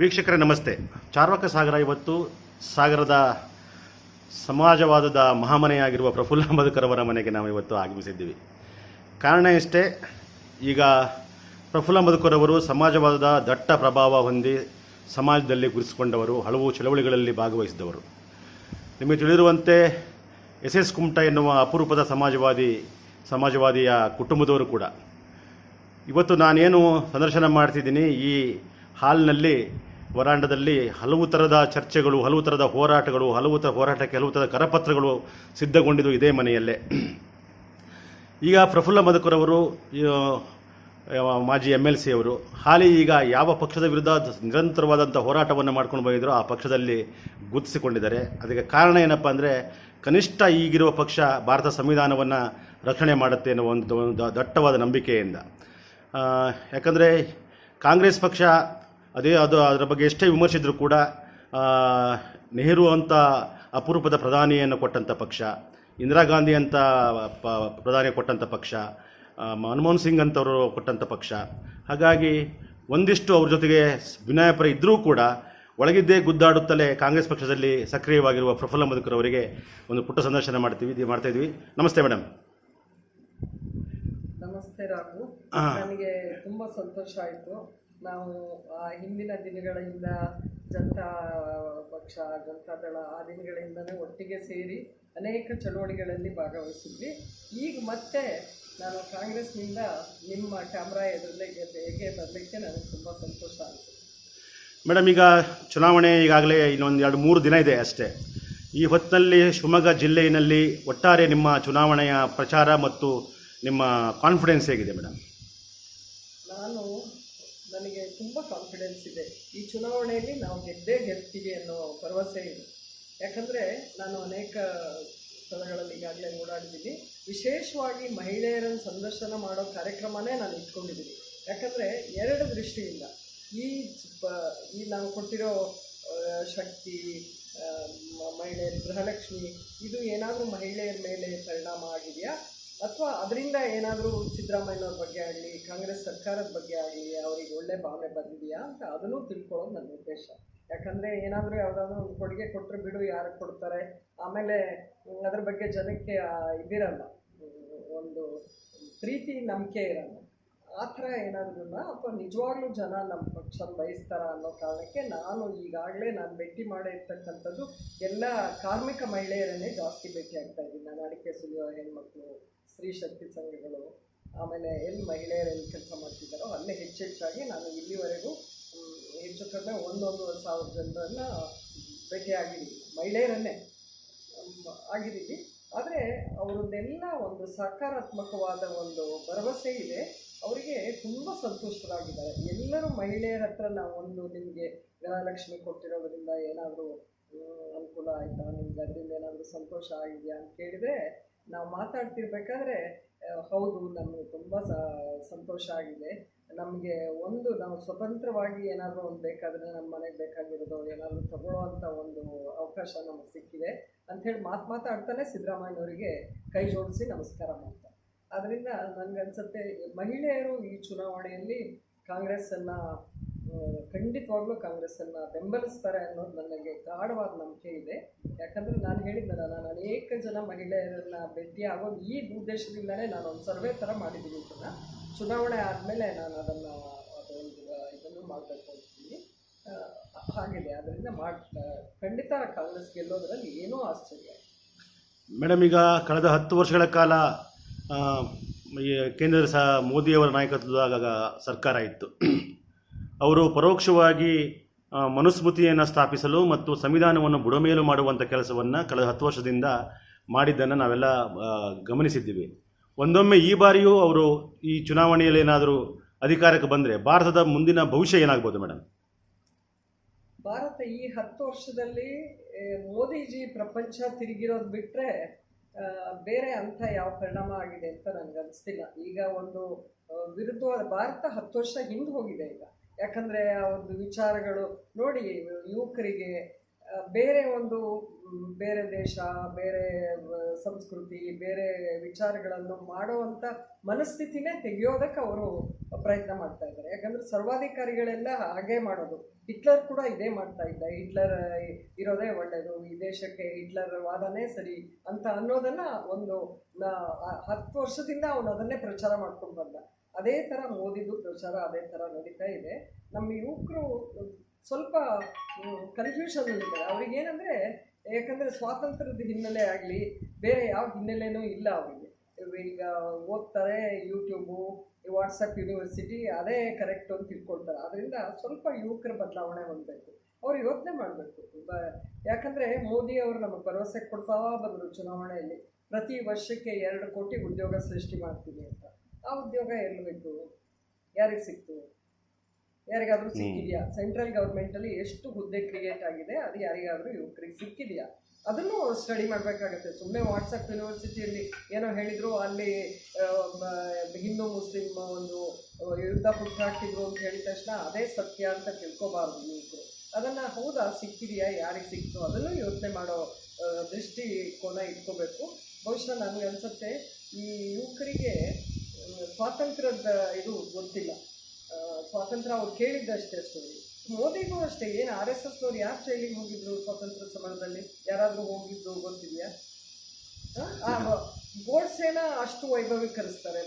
ವೀಕ್ಷಕರೇ, ನಮಸ್ತೆ. ಚಾರ್ವಕ ಸಾಗರ ಇವತ್ತು ಸಾಗರದ ಸಮಾಜವಾದದ ಮಹಾಮನೆಯಾಗಿರುವ ಪ್ರಫುಲ್ಲ ಮಧುಕರವರ ಮನೆಗೆ ನಾವು ಇವತ್ತು ಆಗಮಿಸಿದ್ದೀವಿ. ಕಾರಣ ಇಷ್ಟೇ, ಈಗ ಪ್ರಫುಲ್ಲ ಮಧುಕರವರು ಸಮಾಜವಾದದ ದಟ್ಟ ಪ್ರಭಾವ ಹೊಂದಿ ಸಮಾಜದಲ್ಲಿ ಗುರುಸಿಕೊಂಡವರು ಹಲವು ಚಳವಳಿಗಳಲ್ಲಿ ಭಾಗವಹಿಸಿದವರು. ನಿಮಗೆ ತಿಳಿದಿರುವಂತೆ ಎಸ್ ಎಸ್ ಕುಮಟ ಎನ್ನುವ ಅಪರೂಪದ ಸಮಾಜವಾದಿ, ಸಮಾಜವಾದಿಯ ಕುಟುಂಬದವರು ಕೂಡ. ಇವತ್ತು ನಾನೇನು ಸಂದರ್ಶನ ಮಾಡ್ತಿದ್ದೀನಿ, ಈ ಹಾಲ್ನಲ್ಲಿ, ವರಾಂಡದಲ್ಲಿ ಹಲವು ಥರದ ಚರ್ಚೆಗಳು, ಹಲವು ಥರದ ಹೋರಾಟಗಳು, ಹಲವು ಥರ ಹೋರಾಟಕ್ಕೆ ಹಲವು ಥರದ ಕರಪತ್ರಗಳು ಸಿದ್ಧಗೊಂಡಿದ್ದು ಇದೇ ಮನೆಯಲ್ಲೇ. ಈಗ ಪ್ರಫುಲ್ಲ ಮಧುಕರವರು ಮಾಜಿ ಎಂ ಎಲ್ ಸಿ ಅವರು, ಹಾಲಿ ಈಗ ಯಾವ ಪಕ್ಷದ ವಿರುದ್ಧ ನಿರಂತರವಾದಂಥ ಹೋರಾಟವನ್ನು ಮಾಡ್ಕೊಂಡು ಬಂದಿದ್ರು ಆ ಪಕ್ಷದಲ್ಲಿ ಗುರುತಿಸಿಕೊಂಡಿದ್ದಾರೆ ಅದಕ್ಕೆ ಕಾರಣ ಏನಪ್ಪ ಅಂದರೆ, ಕನಿಷ್ಠ ಈಗಿರುವ ಪಕ್ಷ ಭಾರತ ಸಂವಿಧಾನವನ್ನು ರಕ್ಷಣೆ ಮಾಡುತ್ತೆ ಅನ್ನೋ ಒಂದು ದಟ್ಟವಾದ ನಂಬಿಕೆಯಿಂದ. ಯಾಕಂದರೆ ಕಾಂಗ್ರೆಸ್ ಪಕ್ಷ ಅದೇ ಅದು ಅದರ ಬಗ್ಗೆ ಎಷ್ಟೇ ವಿಮರ್ಶಿದ್ರು ಕೂಡ ನೆಹರು ಅಂತ ಅಪರೂಪದ ಪ್ರಧಾನಿಯನ್ನು ಕೊಟ್ಟಂಥ ಪಕ್ಷ ಇಂದಿರಾ ಗಾಂಧಿ ಅಂತ ಪ ಪ್ರಧಾನಿ ಕೊಟ್ಟಂಥ ಪಕ್ಷ ಮನಮೋಹನ್ ಸಿಂಗ್ ಅಂತವರು ಕೊಟ್ಟಂಥ ಪಕ್ಷ. ಹಾಗಾಗಿ ಒಂದಿಷ್ಟು ಅವ್ರ ಜೊತೆಗೆ ವಿನಾಯಪರ ಇದ್ದರೂ ಕೂಡ ಒಳಗಿದ್ದೇ ಗುದ್ದಾಡುತ್ತಲೇ ಕಾಂಗ್ರೆಸ್ ಪಕ್ಷದಲ್ಲಿ ಸಕ್ರಿಯವಾಗಿರುವ ಪ್ರಫುಲ್ಲ ಮಧುಕರ್ ಅವರಿಗೆ ಒಂದು ಪುಟ್ಟ ಸಂದರ್ಶನ ಮಾಡ್ತೀವಿ ಇದು ಮಾಡ್ತಾ ಇದ್ವಿ. ನಮಸ್ತೆ ಮೇಡಮ್ ನಮಸ್ತೆ ರಾಘು. ನನಗೆ ತುಂಬ ಸಂತೋಷ ಆಯಿತು. ನಾವು ಹಿಂದಿನ ದಿನಗಳಿಂದ ಜನತಾ ಪಕ್ಷ ಜನತಾದಳ ಆ ದಿನಗಳಿಂದನೇ ಒಟ್ಟಿಗೆ ಸೇರಿ ಅನೇಕ ಚಳುವಳಿಗಳಲ್ಲಿ ಭಾಗವಹಿಸಿದ್ವಿ. ಈಗ ಮತ್ತೆ ನಾನು ಕಾಂಗ್ರೆಸ್ನಿಂದ ನಿಮ್ಮ ಕ್ಯಾಮ್ರಾ ಎದುರಲ್ಲೇ ಹೇಗೆ ಬರಲಿಕ್ಕೆ ನನಗೆ ತುಂಬ ಸಂತೋಷ ಆಯಿತು ಮೇಡಮ್, ಈಗ ಚುನಾವಣೆ ಈಗಾಗಲೇ ಇನ್ನೊಂದು ಎರಡು ಮೂರು ದಿನ ಇದೆ ಅಷ್ಟೇ. ಈ ಹೊತ್ತಿನಲ್ಲಿ ಶಿವಮೊಗ್ಗ ಜಿಲ್ಲೆಯಲ್ಲಿ ಒಟ್ಟಾರೆ ನಿಮ್ಮ ಚುನಾವಣೆಯ ಪ್ರಚಾರ ಮತ್ತು ನಿಮ್ಮ ಕಾನ್ಫಿಡೆನ್ಸ್ ಹೇಗಿದೆ ಮೇಡಮ್? ನನಗೆ ತುಂಬ ಕಾನ್ಫಿಡೆನ್ಸ್ ಇದೆ. ಈ ಚುನಾವಣೆಯಲ್ಲಿ ನಾವು ಗೆದ್ದೇ ಗೆಲ್ತೀವಿ ಅನ್ನೋ ಭರವಸೆ ಇದೆ. ಯಾಕಂದರೆ ನಾನು ಅನೇಕ ಸ್ಥಳಗಳಲ್ಲಿ ಈಗಾಗಲೇ ಓಡಾಡಿದ್ದೀನಿ. ವಿಶೇಷವಾಗಿ ಮಹಿಳೆಯರನ್ನು ಸಂದರ್ಶನ ಮಾಡೋ ಕಾರ್ಯಕ್ರಮನೇ ನಾನು ಇಟ್ಕೊಂಡಿದ್ದೀನಿ. ಯಾಕಂದರೆ ಎರಡು ದೃಷ್ಟಿಯಿಂದ ಈ ಈ ನಾವು ಕೊಟ್ಟಿರೋ ಶಕ್ತಿ ಮಹಿಳೆಯರ ಗೃಹಲಕ್ಷ್ಮಿ, ಇದು ಏನಾದರೂ ಮಹಿಳೆಯರ ಮೇಲೆ ಪರಿಣಾಮ ಆಗಿದೆಯಾ? ಅಥವಾ ಅದರಿಂದ ಏನಾದರೂ ಸಿದ್ದರಾಮಯ್ಯನವ್ರ ಬಗ್ಗೆ ಆಗಲಿ, ಕಾಂಗ್ರೆಸ್ ಸರ್ಕಾರದ ಬಗ್ಗೆ ಆಗಲಿ, ಅವ್ರಿಗೆ ಒಳ್ಳೆ ಭಾವನೆ ಬಂದಿದೆಯಾ ಅಂತ ಅದನ್ನು ತಿಳ್ಕೊಳ್ಳೋದು ನನ್ನ ಉದ್ದೇಶ. ಯಾಕಂದರೆ ಏನಾದರೂ ಯಾವುದಾದ್ರೂ ಒಂದು ಕೊಡುಗೆ ಕೊಟ್ಟರೆ ಬಿಡು, ಯಾರು ಕೊಡ್ತಾರೆ? ಆಮೇಲೆ ಅದ್ರ ಬಗ್ಗೆ ಜನಕ್ಕೆ ಇದಿರಲ್ಲ. ಒಂದು ಪ್ರೀತಿ, ನಂಬಿಕೆ ಇರಲ್ಲ. ಆ ಥರ ಏನಾದ್ರೂ ಅಥವಾ ನಿಜವಾಗ್ಲೂ ಜನ ನಮ್ಮ ಪಕ್ಷ ಬಯಸ್ತಾರ ಅನ್ನೋ ಕಾರಣಕ್ಕೆ ನಾನು ಈಗಾಗಲೇ ನಾನು ಭೇಟಿ ಮಾಡಿರ್ತಕ್ಕಂಥದ್ದು ಎಲ್ಲ ಕಾರ್ಮಿಕ ಮಹಿಳೆಯರನ್ನೇ ಜಾಸ್ತಿ ಭೇಟಿ ಆಗ್ತಾ ಇದ್ದೀನಿ. ನಾನು ಅಡಿಕೆ ಸುಲಿಯೋ ಹೆಣ್ಮಕ್ಳು ಸ್ತ್ರೀ ಶಕ್ತಿ ಸಂಘಗಳು, ಆಮೇಲೆ ಎಲ್ಲಿ ಮಹಿಳೆಯರು ಎಲ್ಲಿ ಕೆಲಸ ಮಾಡ್ತಿದ್ದಾರೋ ಅಲ್ಲೇ ಹೆಚ್ಚೆಚ್ಚಾಗಿ ನಾನು ಇಲ್ಲಿವರೆಗೂ ಹೆಚ್ಚು ಕಡಿಮೆ ಒಂದೊಂದು ಸಾವಿರ ಜನರನ್ನು ಭೇಟಿಯಾಗಿದ್ದೀನಿ. ಮಹಿಳೆಯರನ್ನೇ ಆಗಿದ್ದೀವಿ ಆದರೆ ಅವರನ್ನೆಲ್ಲ ಒಂದು ಸಕಾರಾತ್ಮಕವಾದ ಒಂದು ಭರವಸೆ ಇದೆ. ಅವರಿಗೆ ತುಂಬ ಸಂತುಷ್ಟರಾಗಿದ್ದಾರೆ. ಎಲ್ಲರೂ ಮಹಿಳೆಯರ ಹತ್ರ ನಾವು ಒಂದು ನಿಮಗೆ ಗೃಹಲಕ್ಷ್ಮಿ ಕೊಟ್ಟಿರೋದ್ರಿಂದ ಏನಾದರೂ ಅನುಕೂಲ ಆಯಿತಾ? ನಿಮ್ಗೆ ಅದರಿಂದ ಏನಾದರೂ ಸಂತೋಷ ಆಗಿದೆಯಾ ಅಂತ ಕೇಳಿದರೆ ನಾವು ಮಾತಾಡ್ತಿರ್ಬೇಕಾದ್ರೆ ಹೌದು, ನಮಗೆ ತುಂಬ ಸಂತೋಷ ಆಗಿದೆ. ನಮಗೆ ಒಂದು, ನಾವು ಸ್ವತಂತ್ರವಾಗಿ ಏನಾದರೂ ಒಂದು ಬೇಕಾದರೆ ನಮ್ಮ ಮನೆಗೆ ಬೇಕಾಗಿರೋದು, ಏನಾದರೂ ತಗೊಳ್ಳೋವಂಥ ಒಂದು ಅವಕಾಶ ನಮಗೆ ಸಿಕ್ಕಿದೆ. ಅಂಥೇಳಿ ಮಾತು ಮಾತಾಡ್ತಾನೆ ಸಿದ್ದರಾಮಯ್ಯನವರಿಗೆ ಕೈ ಜೋಡಿಸಿ ನಮಸ್ಕಾರ ಮಾಡ್ತಾರೆ. ಅದರಿಂದ ನನಗನ್ಸುತ್ತೆ ಮಹಿಳೆಯರು ಈ ಚುನಾವಣೆಯಲ್ಲಿ ಕಾಂಗ್ರೆಸ್ಸನ್ನು ಖಂಡಿತವಾಗ್ಲೂ ಕಾಂಗ್ರೆಸ್ಸನ್ನು ಬೆಂಬಲಿಸ್ತಾರೆ ಅನ್ನೋದು ನನಗೆ ಗಾಢವಾದ ನಂಬಿಕೆ ಇದೆ. ಯಾಕಂದರೆ ನಾನು ಹೇಳಿದ್ನಲ್ಲ ನಾನು ಅನೇಕ ಜನ ಮಹಿಳೆಯರನ್ನ ಭೇಟಿ ಆಗೋದು ಈ ಉದ್ದೇಶದಿಂದಲೇ ನಾನು ಒಂದು ಸರ್ವೆ ಥರ ಮಾಡಿದ್ದೀನಿ ಚುನಾವಣೆ ಆದಮೇಲೆ ನಾನು ಅದನ್ನು ಅದೊಂದು ಇದನ್ನು ಮಾಡಬೇಕು ಆ, ಹಾಗಿದೆ. ಅದರಿಂದ ಮಾಡಿ ಖಂಡಿತ ಕಾಂಗ್ರೆಸ್ ಗೆಲ್ಲೋದ್ರಲ್ಲಿ ಏನೂ ಆಶ್ಚರ್ಯ. ಮೇಡಮ್ ಈಗ ಕಳೆದ ಹತ್ತು ವರ್ಷಗಳ ಕಾಲ ಕೇಂದ್ರ ಸಹ ಮೋದಿಯವರ ನಾಯಕತ್ವದಾಗ ಸರ್ಕಾರ ಇತ್ತು. ಅವರು ಪರೋಕ್ಷವಾಗಿ ಮನುಸ್ಮೃತಿಯನ್ನು ಸ್ಥಾಪಿಸಲು ಮತ್ತು ಸಂವಿಧಾನವನ್ನು ಬುಡಮೇಲು ಮಾಡುವಂಥ ಕೆಲಸವನ್ನು ಕಳೆದ ಹತ್ತು ವರ್ಷದಿಂದ ಮಾಡಿದ್ದನ್ನು ನಾವೆಲ್ಲ ಗಮನಿಸಿದ್ದೀವಿ. ಒಂದೊಮ್ಮೆ ಈ ಬಾರಿಯೂ ಅವರು ಈ ಚುನಾವಣೆಯಲ್ಲಿ ಏನಾದರೂ ಅಧಿಕಾರಕ್ಕೆ ಬಂದರೆ ಭಾರತದ ಮುಂದಿನ ಭವಿಷ್ಯ ಏನಾಗ್ಬೋದು ಮೇಡಮ್ ಭಾರತ ಈ ಹತ್ತು ವರ್ಷದಲ್ಲಿ ಮೋದಿಜಿ ಪ್ರಪಂಚ ತಿರುಗಿರೋದು ಬಿಟ್ಟರೆ ಬೇರೆ ಅಂಥ ಯಾವ ಪರಿಣಾಮ ಆಗಿದೆ ಅಂತ ನನಗೆ ಅನಿಸ್ತಿಲ್ಲ ಈಗ ಒಂದು ವಿರುದ್ಧವಾದ ಭಾರತ ಹತ್ತು ವರ್ಷ ಹಿಂದೆ ಹೋಗಿದೆ ಈಗ. ಯಾಕಂದರೆ ಆ ಒಂದು ವಿಚಾರಗಳು ನೋಡಿ, ಯುವಕರಿಗೆ ಬೇರೆ ಒಂದು ಬೇರೆ ದೇಶ, ಬೇರೆ ಸಂಸ್ಕೃತಿ, ಬೇರೆ ವಿಚಾರಗಳನ್ನು ಮಾಡುವಂಥ ಮನಸ್ಥಿತಿನೇ ತೆಗೆಯೋದಕ್ಕೆ ಅವರು ಪ್ರಯತ್ನ ಮಾಡ್ತಾ ಇದ್ದಾರೆ. ಯಾಕಂದರೆ ಸರ್ವಾಧಿಕಾರಿಗಳೆಲ್ಲ ಹಾಗೆ ಮಾಡೋದು. ಹಿಟ್ಲರ್ ಕೂಡ ಇದೇ ಮಾಡ್ತಾ ಇದ್ದ. ಹಿಟ್ಲರ್ ಇರೋದೇ ಒಳ್ಳೆಯದು ಈ ದೇಶಕ್ಕೆ ಹಿಟ್ಲರ್ ವಾದನೇ ಸರಿ ಅಂತ ಅನ್ನೋದನ್ನ ಒಂದು ಹತ್ತು ವರ್ಷದಿಂದ ಅವನು ಅದನ್ನೇ ಪ್ರಚಾರ ಮಾಡ್ಕೊಂಡು ಬಂದ. ಅದೇ ಥರ ಮೋದಿದು ಪ್ರಚಾರ, ಅದೇ ಥರ ನಡೀತಾ ಇದೆ. ನಮ್ಮ ಯುವಕರು ಸ್ವಲ್ಪ ಕನ್ಫ್ಯೂಷನ್ ಇದ್ದಾರೆ. ಅವ್ರಿಗೇನಂದರೆ, ಯಾಕಂದರೆ ಸ್ವಾತಂತ್ರ್ಯದ ಹಿನ್ನೆಲೆ ಆಗಲಿ, ಬೇರೆ ಯಾವ ಹಿನ್ನೆಲೆನೂ ಇಲ್ಲ ಅವರಿಗೆ. ಈಗ ಓದ್ತಾರೆ ಯೂಟ್ಯೂಬು ವಾಟ್ಸಪ್ ಯೂನಿವರ್ಸಿಟಿ ಅದೇ ಕರೆಕ್ಟ್ ಅಂತ ತಿಳ್ಕೊಳ್ತಾರೆ. ಅದರಿಂದ ಸ್ವಲ್ಪ ಯುವಕರ ಬದಲಾವಣೆ ಹೊಂದಬೇಕು. ಅವ್ರು ಯೋಚನೆ ಮಾಡಬೇಕು. ಯಾಕಂದರೆ ಮೋದಿ ಅವರು ನಮಗೆ ಭರವಸೆ ಕೊಡ್ತಾ ಬಂದರು ಚುನಾವಣೆಯಲ್ಲಿ. ಪ್ರತಿ ವರ್ಷಕ್ಕೆ ಎರಡು ಕೋಟಿ ಉದ್ಯೋಗ ಸೃಷ್ಟಿ ಮಾಡ್ತೀವಿ ಅಂತ. ಆ ಉದ್ಯೋಗ ಎಲ್ಲಿ ಬೇಕು ಯಾರಿಗೆ ಸಿಕ್ತು? ಯಾರಿಗಾದ್ರೂ ಸಿಕ್ಕಿದೆಯಾ? ಸೆಂಟ್ರಲ್ ಗೌರ್ಮೆಂಟಲ್ಲಿ ಎಷ್ಟು ಹುದ್ದೆ ಕ್ರಿಯೇಟ್ ಆಗಿದೆ ಅದು ಯಾರಿಗಾದ್ರೂ ಯುವಕರಿಗೆ ಸಿಕ್ಕಿದೆಯಾ? ಅದನ್ನು ಸ್ಟಡಿ ಮಾಡಬೇಕಾಗತ್ತೆ. ಸುಮ್ಮನೆ ವಾಟ್ಸಪ್ ಯೂನಿವರ್ಸಿಟಿಯಲ್ಲಿ ಏನೋ ಹೇಳಿದ್ರು ಅಲ್ಲಿ ಹಿಂದೂ ಮುಸ್ಲಿಂ ಒಂದು ಯುದ್ಧ ಹುಟ್ಟಾಕಿದ್ರು ಅಂತ ಹೇಳಿದ ತಕ್ಷಣ ಅದೇ ಸತ್ಯ ಅಂತ ತಿಳ್ಕೊಬಾರ್ದು ಯುವಕರು ಅದನ್ನು ಹೌದಾ ಸಿಕ್ಕಿದೆಯಾ ಯಾರಿಗೆ ಸಿಕ್ತು? ಅದನ್ನು ಯೋಚನೆ ಮಾಡೋ ದೃಷ್ಟಿ ದೃಷ್ಟಿಕೋನ ಇಟ್ಕೋಬೇಕು. ಬಹುಶಃ ನನಗೆ ಅನ್ಸುತ್ತೆ ಈ ಯುವಕರಿಗೆ ಸ್ವಾತಂತ್ರ್ಯದ ಇದು ಗೊತ್ತಿಲ್ಲ. ಸ್ವಾತಂತ್ರ್ಯ ಅವ್ರು ಕೇಳಿದ್ದಷ್ಟೇ ಸ್ಟೋರಿ ಮೋದಿಗೂ ಅಷ್ಟೇ, ಏನು ಆರ್ ಎಸ್ ಎಸ್ನವ್ರು ಯಾರು ಜೈಲಿಗೆ ಹೋಗಿದ್ರು ಸ್ವಾತಂತ್ರ್ಯ ಸಮಯದಲ್ಲಿ ಯಾರಾದರೂ ಹೋಗಿದ್ದು ಗೊತ್ತಿದೆಯಾ? ಗೋಡ್ಸೆನ ಅಷ್ಟು ವೈಭವೀಕರಿಸ್ತಾರೆ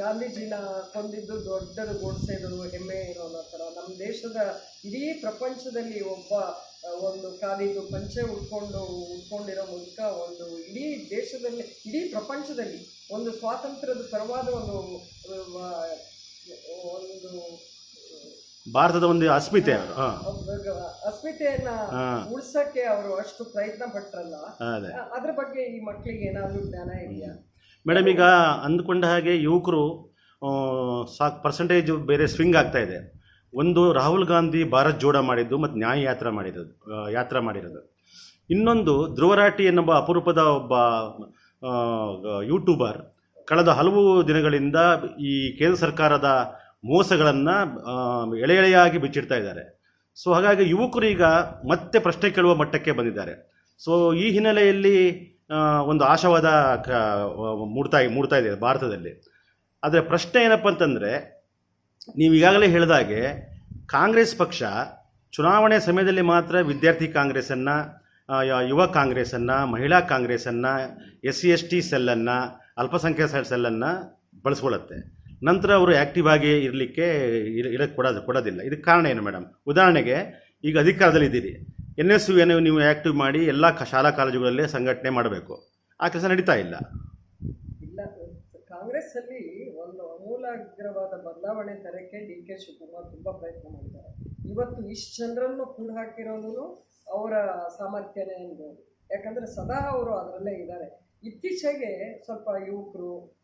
ಗಾಂಧೀಜಿನ ಕೊಂದಿದ್ದು ದೊಡ್ಡದು ಗೋಡ್ಸೆದು ಹೆಮ್ಮೆ ಇರೋ ಥರ. ನಮ್ಮ ದೇಶದ ಇಡೀ ಪ್ರಪಂಚದಲ್ಲಿ ಒಬ್ಬ ಒಂದು ಕಾಲಿದ್ದು ಪಂಚೆ ಉಟ್ಕೊಂಡು, ಉಟ್ಕೊಂಡಿರೋ ಮೂಲಕ ಒಂದು ಇಡೀ ದೇಶದಲ್ಲಿ, ಇಡೀ ಪ್ರಪಂಚದಲ್ಲಿ ಒಂದು ಸ್ವಾತಂತ್ರ್ಯದ ಪರವಾದ ಒಂದು ಒಂದು ಭಾರತದ ಒಂದು ಅಸ್ಮಿತೆ. ಅಸ್ಮಿತೆಯನ್ನ ಉಳಿಸಕ್ಕೆ ಅವರು ಅಷ್ಟು ಪ್ರಯತ್ನ ಪಟ್ಟರಲ್ಲ ಅದೇ. ಅದ್ರ ಬಗ್ಗೆ ಈ ಮಕ್ಕಳಿಗೆ ಏನಾದರೂ ಜ್ಞಾನ ಇದೆಯಾ? ಮೇಡಮ್ ಈಗ ಅಂದ್ಕೊಂಡ ಹಾಗೆ ಯುವಕರು ಸಾಕು ಪರ್ಸೆಂಟೇಜ್ ಬೇರೆ ಸ್ವಿಂಗ್ ಆಗ್ತಾ ಇದೆ. ಒಂದು ರಾಹುಲ್ ಗಾಂಧಿ ಭಾರತ್ ಜೋಡ ಮಾಡಿದ್ದು ಮತ್ತು ನ್ಯಾಯ ಯಾತ್ರೆ ಮಾಡಿರೋದು ಯಾತ್ರೆ ಮಾಡಿರೋದು. ಇನ್ನೊಂದು ಧ್ರುವರಾಟಿ ಎನ್ನುವ ಅಪರೂಪದ ಒಬ್ಬ ಯೂಟ್ಯೂಬರ್. ಕಳೆದ ಹಲವು ದಿನಗಳಿಂದ ಈ ಕೇಂದ್ರ ಸರ್ಕಾರದ ಮೋಸಗಳನ್ನು ಎಳೆ ಎಳೆಯಾಗಿ ಬಿಚ್ಚಿಡ್ತಾ ಇದ್ದಾರೆ. ಸೊ, ಹಾಗಾಗಿ ಯುವಕರು ಈಗ ಮತ್ತೆ ಪ್ರಶ್ನೆ ಕೇಳುವ ಮಟ್ಟಕ್ಕೆ ಬಂದಿದ್ದಾರೆ. ಸೊ, ಈ ಹಿನ್ನೆಲೆಯಲ್ಲಿ ಒಂದು ಆಶಾವಾದ, ಕ ಮೂಡ್ತಾ ಮೂಡ್ತಾ ಇದೆ ಭಾರತದಲ್ಲಿ. ಆದರೆ ಪ್ರಶ್ನೆ ಏನಪ್ಪ ಅಂತಂದರೆ, ನೀವು ಈಗಾಗಲೇ ಹೇಳಿದಾಗೆ ಕಾಂಗ್ರೆಸ್ ಪಕ್ಷ ಚುನಾವಣೆ ಸಮಯದಲ್ಲಿ ಮಾತ್ರ ವಿದ್ಯಾರ್ಥಿ ಕಾಂಗ್ರೆಸ್ಸನ್ನು ಯುವ ಕಾಂಗ್ರೆಸನ್ನು ಮಹಿಳಾ ಕಾಂಗ್ರೆಸನ್ನು ಎಸ್ ಸಿ ಎಸ್ ಟಿ ಸೆಲ್ಲನ್ನು, ಅಲ್ಪಸಂಖ್ಯಾತ ಸೆಲ್ಲನ್ನು ಬಳಸ್ಕೊಳ್ಳುತ್ತೆ. ನಂತರ ಅವರು ಆ್ಯಕ್ಟಿವ್ ಆಗಿ ಇರಲಿಕ್ಕೆ ಇರಕ್ಕೆ ಕೊಡೋದು ಕೊಡೋದಿಲ್ಲ. ಇದಕ್ಕೆ ಕಾರಣ ಏನು ಮೇಡಮ್? ಉದಾಹರಣೆಗೆ, ಈಗ ಅಧಿಕಾರದಲ್ಲಿ ಇದ್ದೀರಿ. ಎನ್ ಎಸ್ ಯು ನೀವು ಆ್ಯಕ್ಟಿವ್ ಮಾಡಿ ಎಲ್ಲ ಶಾಲಾ ಕಾಲೇಜುಗಳಲ್ಲೇ ಸಂಘಟನೆ ಮಾಡಬೇಕು. ಆ ಕೆಲಸ ನಡೀತಾ ಇಲ್ಲ. ಇಲ್ಲ ಕಾಂಗ್ರೆಸ್ ಅಲ್ಲಿ ಒಂದು ಅಮೂಲಾಗ್ರವಾದ ಬದಲಾವಣೆ ತರಕ್ಕೆ ಡಿ ಕೆ ಶಿವಕುಮಾರ್ ತುಂಬಾ ಪ್ರಯತ್ನ ಮಾಡಿದ್ದಾರೆ. ಇವತ್ತು ಇಷ್ಟು ಜನರನ್ನು ಕೂಡ ಹಾಕಿರೋದು ಅವರ ಸಾಮರ್ಥ್ಯನೇ ಅನ್ಬೋದು. ಯಾಕಂದ್ರೆ ಸದಾ ಅವರು ಅದರಲ್ಲೇ ಇದ್ದಾರೆ ಇತ್ತೀಚೆಗೆ ಸ್ವಲ್ಪ ಯುವಕರು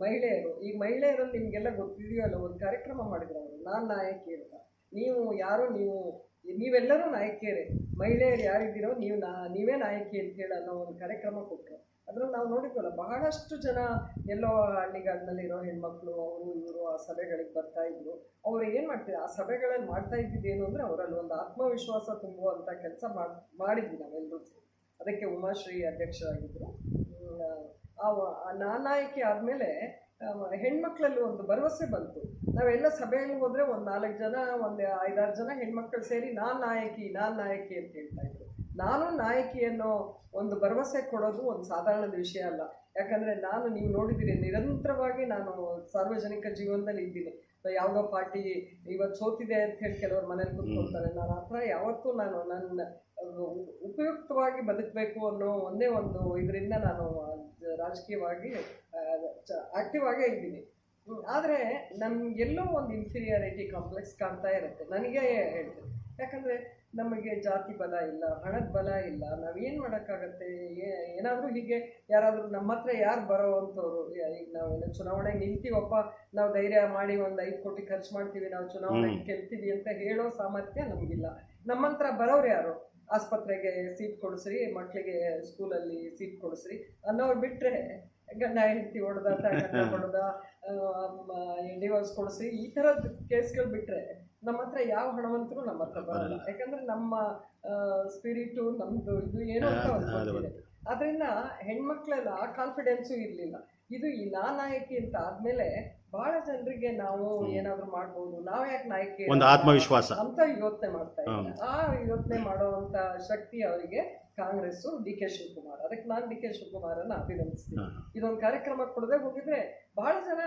ಮಹಿಳೆಯರು, ಈ ಮಹಿಳೆಯರಲ್ಲಿ ನಿಮಗೆಲ್ಲ ಗೊತ್ತಿದೆಯಲ್ಲ, ಒಂದು ಕಾರ್ಯಕ್ರಮ ಮಾಡಿದ್ರು ಅವರು. ನಾನು ನಾಯಕಿ ಅಂತ. ನೀವು ಯಾರು, ನೀವು, ನೀವೆಲ್ಲರೂ ನಾಯಕಿಯರೇ. ಮಹಿಳೆಯರು ಯಾರಿದ್ದೀರೋ, ನೀವು ನಾ, ನೀವೇ ನಾಯಕಿ ಅಂತ ಹೇಳಿ ಒಂದು ಕಾರ್ಯಕ್ರಮ ಕೊಟ್ಟರು ಅದ್ರಲ್ಲಿ ನಾವು ನೋಡಿದ್ವಲ್ಲ, ಬಹಳಷ್ಟು ಜನ ಎಲ್ಲೋ ಹಳ್ಳಿಗಾಡಿನಲ್ಲಿರೋ ಹೆಣ್ಮಕ್ಳು, ಅವರು ಇವರು ಆ ಸಭೆಗಳಿಗೆ ಬರ್ತಾ ಇದ್ರು. ಅವ್ರು ಏನು ಮಾಡ್ತಿದ್ರು? ಆ ಸಭೆಗಳಲ್ಲಿ ಮಾಡ್ತಾ ಇದ್ದಿದ್ದೇನು ಅಂದರೆ ಅವರಲ್ಲಿ ಒಂದು ಆತ್ಮವಿಶ್ವಾಸ ತುಂಬುವಂಥ ಕೆಲಸ ಮಾಡಿ, ಮಾಡಿದ್ವಿ ನಾವೆಲ್ಲರೂ ಅದಕ್ಕೆ ಉಮಾಶ್ರೀ ಅಧ್ಯಕ್ಷರಾಗಿದ್ದರು ಆ ನಾನಾಯಕಿ ಆದಮೇಲೆ ಹೆಣ್ಮಕ್ಳಲ್ಲಿ ಒಂದು ಭರವಸೆ ಬಂತು. ನಾವೆಲ್ಲ ಸಭೆಯಲ್ಲಿ ಹೋದರೆ ಒಂದು ನಾಲ್ಕು ಜನ, ಒಂದು ಐದಾರು ಜನ ಹೆಣ್ಮಕ್ಳು ಸೇರಿ ನಾನು ನಾಯಕಿ ನಾನು ನಾಯಕಿ ಅಂತ ಹೇಳ್ತಾ ಇದ್ರು. ನಾನು ನಾಯಕಿಯನ್ನು ಒಂದು ಭರವಸೆ ಕೊಡೋದು ಒಂದು ಸಾಧಾರಣದ ವಿಷಯ ಅಲ್ಲ. ಯಾಕಂದರೆ ನಾನು ನೀವು ನೋಡಿದ್ದೀರಿ ನಿರಂತರವಾಗಿ ನಾನು ಸಾರ್ವಜನಿಕ ಜೀವನದಲ್ಲಿ ಇದ್ದೀನಿ. ಯಾವುದೋ ಪಾರ್ಟಿ ಇವತ್ತು ಸೋತಿದೆ ಅಂತ ಹೇಳಿ ಕೆಲವರು ಮನೇಲಿ ಕೂತ್ಕೊಳ್ತಾರೆ. ನಾನು ಆ ಥರ ಯಾವತ್ತೂ ನಾನು ನನ್ನ ಉಪಯುಕ್ತವಾಗಿ ಬದುಕಬೇಕು ಅನ್ನೋ ಒಂದೇ ಒಂದು ಇದರಿಂದ ನಾನು ರಾಜಕೀಯವಾಗಿ ಆಕ್ಟಿವ್ ಆಗೇ ಇದ್ದೀನಿ. ಆದರೆ ನಮಗೆಲ್ಲೋ ಒಂದು ಇನ್ಫೀರಿಯಾರಿಟಿ ಕಾಂಪ್ಲೆಕ್ಸ್ ಕಾಣ್ತಾ ಇರುತ್ತೆ. ನನಗೆ ಹೇಳ್ತೀನಿ. ಯಾಕಂದರೆ ನಮಗೆ ಜಾತಿ ಬಲ ಇಲ್ಲ ಹಣದ ಬಲ ಇಲ್ಲ ನಾವೇನು ಮಾಡೋಕ್ಕಾಗತ್ತೆ? ಏನಾದರೂ ಹೀಗೆ ಯಾರಾದರೂ ನಮ್ಮ ಹತ್ರ ಯಾರು ಬರೋ ಅಂಥವ್ರು ಈಗ ನಾವೇನು ಚುನಾವಣೆಗೆ ನಿಂತೀವಪ್ಪ ನಾವು ಧೈರ್ಯ ಮಾಡಿ ಒಂದು ಐದು ಕೋಟಿ ಖರ್ಚು ಮಾಡ್ತೀವಿ ನಾವು ಚುನಾವಣೆಗೆ ಗೆಲ್ತೀವಿ ಅಂತ ಹೇಳೋ ಸಾಮರ್ಥ್ಯ ನಮಗಿಲ್ಲ. ನಮ್ಮಂತ್ರ ಬರೋರು ಯಾರು? ಆಸ್ಪತ್ರೆಗೆ ಸೀಟ್ ಕೊಡಿಸ್ರಿ ಮಕ್ಕಳಿಗೆ ಸ್ಕೂಲಲ್ಲಿ ಸೀಟ್ ಕೊಡಿಸ್ರಿ ಅನ್ನೋರು ಬಿಟ್ಟರೆ ಗಂಡ ಹೆಂಡತಿ ಹೊಡೆದ ಹೊಡೆದ ಡಿವೋರ್ಸ್ ಕೊಡಿಸ್ರಿ ಈ ಥರದ ಕೇಸ್ಗಳು ಬಿಟ್ಟರೆ ನಮ್ಮ ಹತ್ರ ಯಾವ ಹಣವಂತರೂ ನಮ್ಮ ಹತ್ರ ಬರಲ್ಲ. ಯಾಕಂದ್ರೆ ನಮ್ಮ ಸ್ಪಿರಿಟು ನಮ್ದು ಇದು ಏನೋ ಅಂತ ಒಂದು ಅದರಿಂದ ಹೆಣ್ಮಕ್ಳೆಲ್ಲ ಆ ಕಾನ್ಫಿಡೆನ್ಸು ಇರಲಿಲ್ಲ. ಇದು ಈ ನಾ ನಾಯಕಿ ಅಂತ ಆದ್ಮೇಲೆ ಬಹಳ ಜನರಿಗೆ ನಾವು ಏನಾದ್ರು ಮಾಡಬಹುದು ನಾವ್ ಯಾಕೆ ನಾಯಕಿ ಒಂದು ಆತ್ಮವಿಶ್ವಾಸ. ಅಂತ ಯೋಚನೆ ಮಾಡ್ತಾ ಇದ್ದಾರೆ. ಆ ಯೋಚನೆ ಮಾಡುವಂತ ಶಕ್ತಿ ಅವರಿಗೆ ಕಾಂಗ್ರೆಸ್ ಡಿ ಕೆ ಶಿವಕುಮಾರ್. ಅದಕ್ಕೆ ನಾನು ಡಿ ಕೆ ಶಿವಕುಮಾರನ್ನ ಅಭಿನಂದಿಸ್ತೀನಿ. ಇದೊಂದು ಕಾರ್ಯಕ್ರಮ ಕೊಡದೆ ಹೋಗಿದ್ರೆ ಬಹಳ ಜನ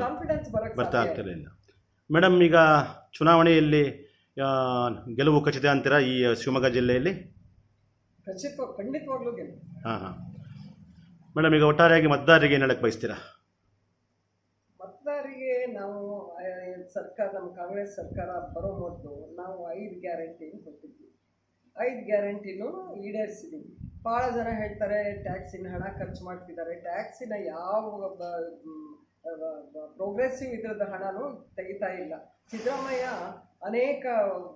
ಕಾನ್ಫಿಡೆನ್ಸ್ ಬರ್ತಾ ಇರ್ತಿರಲಿಲ್ಲ ಮೇಡಮ್ ಈಗ ಚುನಾವಣೆಯಲ್ಲಿ ಗೆಲುವು ಖಚಿತ ಅಂತೀರಾ ಈ ಶಿವಮೊಗ್ಗ ಜಿಲ್ಲೆಯಲ್ಲಿ? ಖಚಿತ ಖಂಡಿತವಾಗ್ಲೂ ಗೆಲ್ಲ ಹಾಂ ಹಾಂ. ಮೇಡಮ್, ಈಗ ಒಟ್ಟಾರೆಯಾಗಿ ಮತದಾರರಿಗೆ ಏನು ಹೇಳಕ್ಕೆ ಬಯಸ್ತೀರಾ? ಮತದಾರರಿಗೆ ನಾವು ಸರ್ಕಾರ, ನಮ್ಮ ಕಾಂಗ್ರೆಸ್ ಸರ್ಕಾರ ಬರೋ ಮೊದಲು ನಾವು ಐದು ಗ್ಯಾರಂಟಿ ಕೊಟ್ಟಿದ್ವಿ. ಐದು ಗ್ಯಾರಂಟಿನೂ ಈಡೇರಿಸಿದ್ದೀವಿ ಭಾಳ ಜನ ಹೇಳ್ತಾರೆ, ಟ್ಯಾಕ್ಸಿನ ಹಣ ಖರ್ಚು ಮಾಡ್ತಿದ್ದಾರೆ. ಟ್ಯಾಕ್ಸಿನ ಯಾವ ಪ್ರೋಗ್ರೆಸಿವ್ ಇದ್ರದ ಹಣನೂ ತೆಗಿತಾ ಇಲ್ಲ. ಸಿದ್ದರಾಮಯ್ಯ ಅನೇಕ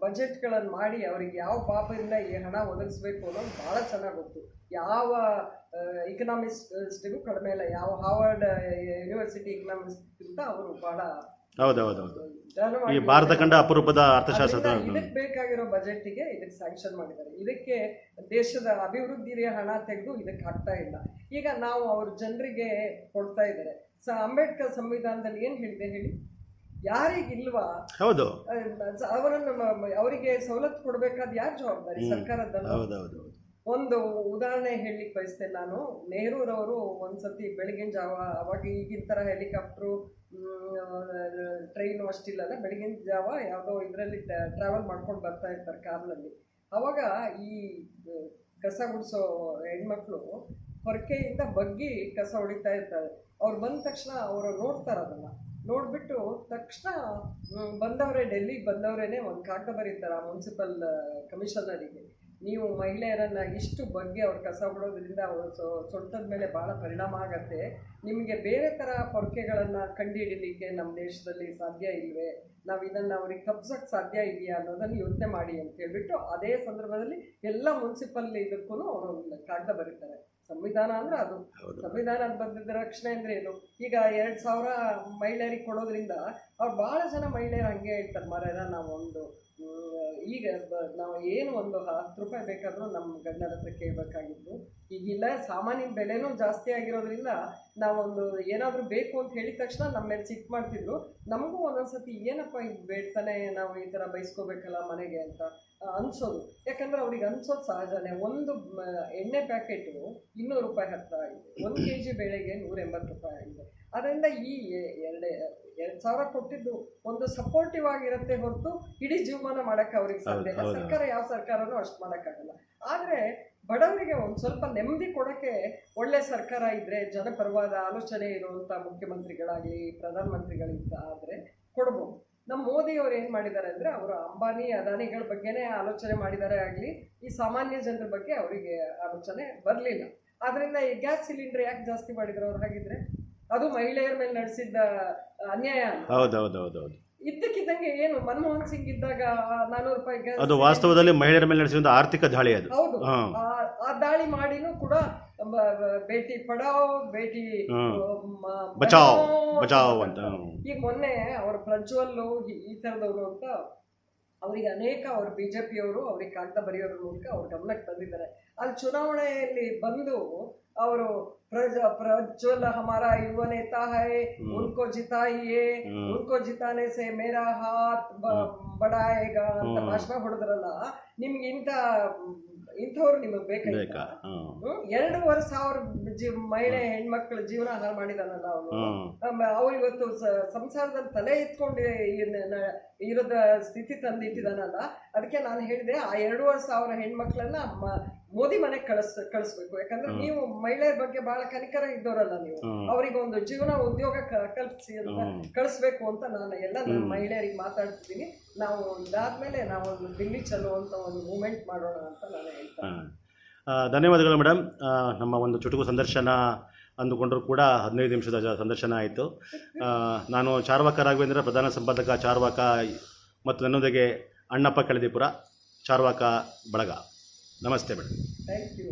ಬಜೆಟ್ಗಳನ್ನು ಮಾಡಿ ಅವರಿಗೆ ಯಾವ ಪಾಪದಿಂದ ಈ ಹಣ ಒದಗಿಸ್ಬೇಕು ಅನ್ನೋದು ಭಾಳ ಚೆನ್ನಾಗಿ ಗೊತ್ತು. ಯಾವ ಇಕನಾಮಿಸ್ಟಿಗೂ ಕಡಿಮೆ ಇಲ್ಲ ಯಾವ ಹಾರ್ವರ್ಡ್ ಯೂನಿವರ್ಸಿಟಿ ಇಕನಾಮಿಕ್ಸ್ಗಿಂತ ಅವರು ಬಹಳ ಹೌದು ಹೌದು ಹೌದು ಈ ಭಾರತ ಕಂಡ ಅಪರೂಪದ ಅರ್ಥಶಾಸ್ತ್ರ ಇದಕ್ಕೆ ಬೇಕಾಗಿರೋ ಬಜೆಟ್ಗೆ ಇದಕ್ಕೆ ಸ್ಯಾಂಕ್ಷನ್ ಮಾಡಿದ್ದಾರೆ. ಇದಕ್ಕೆ ದೇಶದ ಅಭಿವೃದ್ಧಿಯ ಹಣ ತೆಗೆದು ಇದಕ್ಕೆ ಹಾಕ್ತಾ ಇಲ್ಲ. ಈಗ ನಾವು ಅವ್ರ ಜನರಿಗೆ ಕೊಡ್ತಾ ಇದ್ದಾರೆ. ಸ ಅಂಬೇಡ್ಕರ್ ಸಂವಿಧಾನದಲ್ಲಿ ಏನು ಹೇಳಿದೆ ಹೇಳಿ? ಯಾರಿಗಿಲ್ವಾ? ಹೌದು. ಅವರನ್ನು ಅವರಿಗೆ ಸವಲತ್ತು ಕೊಡಬೇಕಾದ ಯಾರು ಜವಾಬ್ದಾರಿ? ಸರ್ಕಾರದ ಒಂದು ಉದಾಹರಣೆ ಹೇಳಲಿಕ್ಕೆ ಬಯಸ್ತೇನೆ ನಾನು. ನೆಹರೂರವರು ಒಂದ್ಸತಿ ಬೆಳಗಿನ ಜಾವ, ಅವಾಗ ಈಗಿನ ಥರ ಹೆಲಿಕಾಪ್ಟ್ರು ಟ್ರೈನು ಅಷ್ಟಿಲ್ಲ ಬೆಳಗಿನ ಜಾವ ಯಾವುದೋ ಇದರಲ್ಲಿ ಟ್ರಾವೆಲ್ ಮಾಡ್ಕೊಂಡು ಬರ್ತಾ ಇರ್ತಾರೆ ಕಾರ್ನಲ್ಲಿ. ಅವಾಗ ಈ ಕಸ ಗುಡಿಸೋ ಹೆಣ್ಮಕ್ಳು ಹೊರಕೆಯಿಂದ ಬಗ್ಗಿ ಕಸ ಹೊಡಿತಾ ಇರ್ತಾರೆ. ಅವ್ರು ಬಂದ ತಕ್ಷಣ ಅವರು ನೋಡ್ತಾರೆ ಅದನ್ನು. ನೋಡ್ಬಿಟ್ಟು ತಕ್ಷಣ ಬಂದವರೇ, ಡೆಲ್ಲಿಗೆ ಬಂದವರೇ ಒಂದು ಕಾಗದ ಬರೀತಾರೆ ಆ ಮುನ್ಸಿಪಲ್ ಕಮಿಷನರಿಗೆ. ನೀವು ಮಹಿಳೆಯರನ್ನ ಇಷ್ಟು ಬಗ್ಗೆ ಅವ್ರು ಕಸ ಬಿಡೋದ್ರಿಂದ ಅವರು ಸೊಂಟದ ಮೇಲೆ ಭಾಳ ಪರಿಣಾಮ ಆಗತ್ತೆ. ನಿಮಗೆ ಬೇರೆ ಥರ ಪೊರಕೆಗಳನ್ನು ಕಂಡುಹಿಡಿಲಿಕ್ಕೆ ನಮ್ಮ ದೇಶದಲ್ಲಿ ಸಾಧ್ಯ ಇಲ್ವೇ? ನಾವು ಇದನ್ನು ಅವ್ರಿಗೆ ತಪ್ಸೋಕ್ಕೆ ಸಾಧ್ಯ ಇದೆಯಾ ಅನ್ನೋದನ್ನು ಯೋಚನೆ ಮಾಡಿ ಅಂತ ಹೇಳಿಬಿಟ್ಟು ಅದೇ ಸಂದರ್ಭದಲ್ಲಿ ಎಲ್ಲ ಮುನ್ಸಿಪಲ್ ಇದಕ್ಕೂ ಅವರು ಕಾಗದ ಬರೀತಾರೆ. ಸಂವಿಧಾನ ಅಂದ್ರೆ ಅದು. ಸಂವಿಧಾನ ಬಂದಿದ್ದ ರಕ್ಷಣೆ ಅಂದ್ರೆ ಏನು? ಈಗ ಎರಡ್ ಸಾವಿರ ಮಹಿಳೆಯರಿಗೆ ಕೊಡೋದ್ರಿಂದ ಅವ್ರು ಬಹಳ ಜನ ಮಹಿಳೆಯರು ಹಂಗೆ ಹೇಳ್ತಾರೆ ಮರ ನಾವು ಒಂದು ಈಗ ನಾವು ಏನು ಒಂದು ಹತ್ತು ರೂಪಾಯಿ ಬೇಕಾದರೂ ನಮ್ಮ ಗಂಡನ ಹತ್ರ ಕೇಳಬೇಕಾಗಿತ್ತು. ಈಗಿಲ್ಲ ಸಾಮಾನ್ಯ ಬೆಲೆನೂ ಜಾಸ್ತಿ ಆಗಿರೋದ್ರಿಂದ ನಾವೊಂದು ಏನಾದರೂ ಬೇಕು ಅಂತ ಹೇಳಿದ ತಕ್ಷಣ ನಮ್ಮ ಮೇಲೆ ಚಿಕ್ ಮಾಡ್ತಿದ್ರು. ನಮಗೂ ಒಂದೊಂದ್ಸತಿ ಏನಪ್ಪ ಇದು ಬೇಡ್ತಾನೆ ನಾವು ಈ ಥರ ಬೈಸ್ಕೋಬೇಕಲ್ಲ ಮನೆಗೆ ಅಂತ ಅನ್ಸೋದು. ಯಾಕಂದ್ರೆ ಅವ್ರಿಗೆ ಅನ್ಸೋದು ಸಹಜನೇ. ಒಂದು ಎಣ್ಣೆ ಪ್ಯಾಕೆಟು ಇನ್ನೂರು ರೂಪಾಯಿ ಹತ್ತಿರ ಆಗಿದೆ. ಒಂದು ಕೆ ಜಿ ಬೆಳೆಗೆ ನೂರ ಎಂಬತ್ತು ರೂಪಾಯಿ ಆಗಿದೆ. ಅದರಿಂದ ಈ ಎರಡೇ ಎರಡು ಸಾವಿರ ಕೊಟ್ಟಿದ್ದು ಒಂದು ಸಪೋರ್ಟಿವ್ ಆಗಿರುತ್ತೆ ಹೊರತು ಇಡೀ ಜೀವಮಾನ ಮಾಡಕ್ಕೆ ಅವ್ರಿಗೆ ಸಾಧ್ಯ ಇಲ್ಲ. ಸರ್ಕಾರ ಯಾವ ಸರ್ಕಾರನೂ ಅಷ್ಟು ಮಾಡೋಕ್ಕಾಗಲ್ಲ. ಆದರೆ ಬಡವರಿಗೆ ಒಂದು ಸ್ವಲ್ಪ ನೆಮ್ಮದಿ ಕೊಡೋಕ್ಕೆ ಒಳ್ಳೆ ಸರ್ಕಾರ ಇದ್ದರೆ ಜನಪರವಾದ ಆಲೋಚನೆ ಇರುವಂಥ ಮುಖ್ಯಮಂತ್ರಿಗಳಾಗಲಿ ಪ್ರಧಾನಮಂತ್ರಿಗಳಿಂದ ಆದರೆ ಕೊಡ್ಬೋದು. ನಮ್ಮ ಮೋದಿಯವರು ಏನು ಮಾಡಿದ್ದಾರೆ ಅಂದರೆ ಅವರು ಅಂಬಾನಿ ಅದಾನಿಗಳ ಬಗ್ಗೆನೇ ಆಲೋಚನೆ ಮಾಡಿದ್ದಾರೆ ಆಗಲಿ ಈ ಸಾಮಾನ್ಯ ಜನರ ಬಗ್ಗೆ ಅವರಿಗೆ ಆಲೋಚನೆ ಬರಲಿಲ್ಲ. ಆದ್ದರಿಂದ ಈ ಗ್ಯಾಸ್ ಸಿಲಿಂಡರ್ ಯಾಕೆ ಜಾಸ್ತಿ ಮಾಡಿದ್ರು ಅವ್ರು ಹಾಗಿದ್ರೆ? ಅದು ಮಹಿಳೆಯರ ಮೇಲೆ ನಡೆಸಿದ್ದ ಅನ್ಯಾಯ ಹೌದೌದೌದೌದು. ಹೌದು ಹೌದು ಹೌದು ಹೌದು ಇದ್ದಕ್ಕಿದ್ದಂಗೆ ಏನು ಮನಮೋಹನ್ ಸಿಂಗ್ ಇದ್ದಾಗ ನಾನೂರು ರೂಪಾಯಿ ಅದು ವಾಸ್ತವದಲ್ಲಿ ಮಹಿಳೆಯರ ಮೇಲೆ ನಡೆಸಿದ ಆರ್ಥಿಕ ದಾಳಿ ಅದು. ಹೌದು. ಆ- ದಾಳಿ ಮಾಡಿನೂ ಕೂಡ ಭೇಟಿ ಬೇಟಿ ಪಡಾವ್ ಭೇಟಿ ಬಚಾವ್ ಬಚಾವ್ ಅಂತ ಈಗ ಮೊನ್ನೆ ಅವರ ಪ್ರಜ್ವಲ್ ಈ- ಈ ಥರದವರು ಅಂತ ಅವರಿಗೆ ಅನೇಕ ಅವರು ಬಿ ಜೆ ಪಿಯವರು ಅವ್ರಿಗೆ ಕಾಗದ ಬರೆಯೋದ್ರ ಮೂಲಕ ಅವ್ರ ಗಮನಕ್ಕೆ ತಂದಿದ್ದಾರೆ ಅಲ್ಲಿ ಚುನಾವಣೆಯಲ್ಲಿ ಬಂದು ಅವರು ಪ್ರಜ ಪ್ರಜ್ವಲ್ ಹಮಾರ ಯುವ ನೇತಾ ಹೈ. ಉನ್ಕೋ ಜಿತಾಯಿಯೇ. ಉನ್ಕೋ ಜಿತಾನೆ ಸೆ ಮೇರಾ ಹಾತ್ ಬಡಾಯೇಗಾ ಅಂತ. ಭಾಷಣ ಹೊಡೆದ್ರಲ್ಲ ನಿಮ್ಗೆ ಇಂಥ ಇಂಥವ್ರು ನಿಮಗೆ ಬೇಕಾ? ಎರಡೂವರೆ ಸಾವಿರ ಜೀ ಮಹಿಳೆ ಹೆಣ್ಮಕ್ಳ ಜೀವನ ಹಾಳು ಮಾಡಿದಾನಲ್ಲ ಅವನು. ಅವ್ರು ಇವತ್ತು ಸಂಸಾರದಲ್ಲಿ ತಲೆ ಎತ್ಕೊಂಡು ಇನ್ನ- ಇರೋದ ಸ್ಥಿತಿ ತಂದಿಟ್ಟಿದಾನಲ್ಲ ಅದಕ್ಕೆ ನಾನು ಹೇಳಿದೆ ಆ ಎರಡೂವರೆ ಸಾವಿರ ಹೆಣ್ಮಕ್ಳನ್ನ ಮೋದಿ ಮನೆಗೆ ಕಳಿಸ್ ಕಳಿಸ್ಬೇಕು. ಯಾಕಂದ್ರೆ ನೀವು ಮಹಿಳೆಯರ ಬಗ್ಗೆ ಬಹಳ ಕನಿಕರ ಇದ್ದವರಲ್ಲ ನೀವು. ಅವರಿಗೆ ಒಂದು ಜೀವನ ಉದ್ಯೋಗ ಕಲ್ಪಿಸಿ ಅಂತ ಕಳಿಸ್ಬೇಕು ಅಂತ ನಾನು ಎಲ್ಲ ನನ್ನ ಮಹಿಳೆಯರಿಗೆ ಮಾತಾಡ್ತಿದ್ದೀನಿ. ನಾವು ಇದಾದ್ಮೇಲೆ ನಾವು ಒಂದು ದಿಲ್ಲಿ ಚಲೋ ಅಂತ ಒಂದು ಮೂಮೆಂಟ್ ಮಾಡೋಣ ಅಂತ ನಾನು ಹೇಳ್ತೇನೆ ಧನ್ಯವಾದಗಳು ಮೇಡಮ್ ನಮ್ಮ ಒಂದು ಚುಟುಕು ಸಂದರ್ಶನ ಅಂದುಕೊಂಡರೂ ಕೂಡ ಹದಿನೈದು ನಿಮಿಷದ ಸಂದರ್ಶನ ಆಯಿತು. ನಾನು ಚಾರ್ವಾಕ ರಾಘವೇಂದ್ರ ಪ್ರಧಾನ ಸಂಪಾದಕ ಚಾರ್ವಾಕ ಮತ್ತು ನನ್ನೊಂದಿಗೆ ಅಣ್ಣಪ್ಪ ಕೆಳದಿಪುರ ಚಾರ್ವಾಕ ಬಳಗ. ನಮಸ್ತೆ ಮೇಡಮ್ ಥ್ಯಾಂಕ್ ಯು